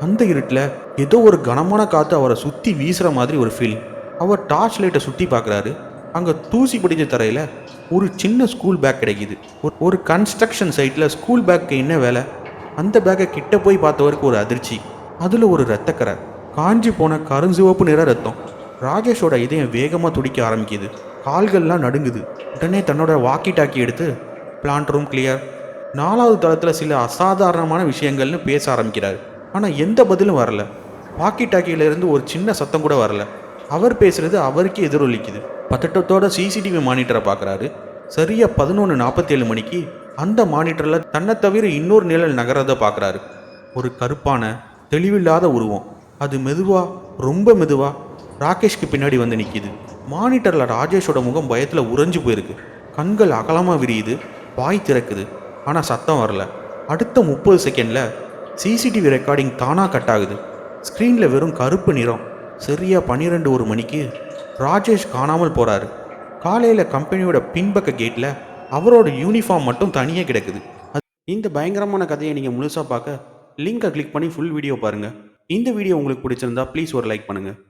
அந்த இருட்டில் ஏதோ ஒரு கனமான காற்று அவரை சுற்றி வீசுகிற மாதிரி ஒரு ஃபீல் அவர் டார்ச் லைட்டை சுற்றி பார்க்குறாரு அங்கே தூசி பிடிச்ச தரையில் ஒரு சின்ன ஸ்கூல் பேக் கிடைக்கிது. ஒரு- ஒரு கன்ஸ்ட்ரக்ஷன் சைட்டில் ஸ்கூல் பேக்கு என்ன வேலை? அந்த பேக்கை கிட்ட போய் பார்த்தவருக்கு ஒரு அதிர்ச்சி. அதில் ஒரு ரத்தக்கரை காஞ்சி போன கருஞ்சிவப்பு நிற ரத்தம் ராகேஷோட இதயம் வேகமாக துடிக்க ஆரம்பிக்குது. கால்கள்லாம் நடுங்குது. உடனே தன்னோட வாக்கி டாக்கி எடுத்து பிளான்ட் ரூம் கிளியர் நாலாவது தளத்தில் சில அசாதாரணமான விஷயங்கள்னு பேச ஆரம்பிக்கிறார். ஆனால் எந்த பதிலும் வரல. வாக்கி டாக்கியிலேருந்து ஒரு சின்ன சத்தம் கூட வரல. அவர் பேசுறது அவருக்கே எதிரொலிக்குது. பதட்டத்தோட சிசிடிவி மானிட்டரை பார்க்குறாரு சரியா பதினொன்று நாற்பத்தேழு மணிக்கு அந்த மானிட்டரில் தன்னை தவிர இன்னொரு நிழல் நகரதை பார்க்குறாரு ஒரு கருப்பான தெளிவில்லாத உருவம். அது மெதுவாக ரொம்ப மெதுவாக ராகேஷ்க்கு பின்னாடி வந்து நிற்கிது மானிட்டரில் ராஜேஷோட முகம் பயத்தில் உறைஞ்சு போயிருக்கு. கண்கள் அகலமாக விரியுது. வாய் திறக்குது. ஆனால் சத்தம் வரல. அடுத்த முப்பது செகண்டில் சிசிடிவி ரெக்கார்டிங் தானாக கட் ஆகுது. ஸ்க்ரீனில் வெறும் கருப்பு நிறம். சரியாக பன்னிரெண்டு ஒரு மணிக்கு ராஜேஷ் காணாமல் போகிறாரு காலையில் கம்பெனியோட பின்பக்க கேட்டில் அவரோட யூனிஃபார்ம் மட்டும் தனியாக கிடக்குது. அது- இந்த பயங்கரமான கதையை நீங்கள் முழுசாக பார்க்க லிங்கை கிளிக் பண்ணி ஃபுல் வீடியோ பாருங்கள் இந்த வீடியோ உங்களுக்கு பிடிச்சிருந்தா ப்ளீஸ் ஒரு லைக் பண்ணுங்கள்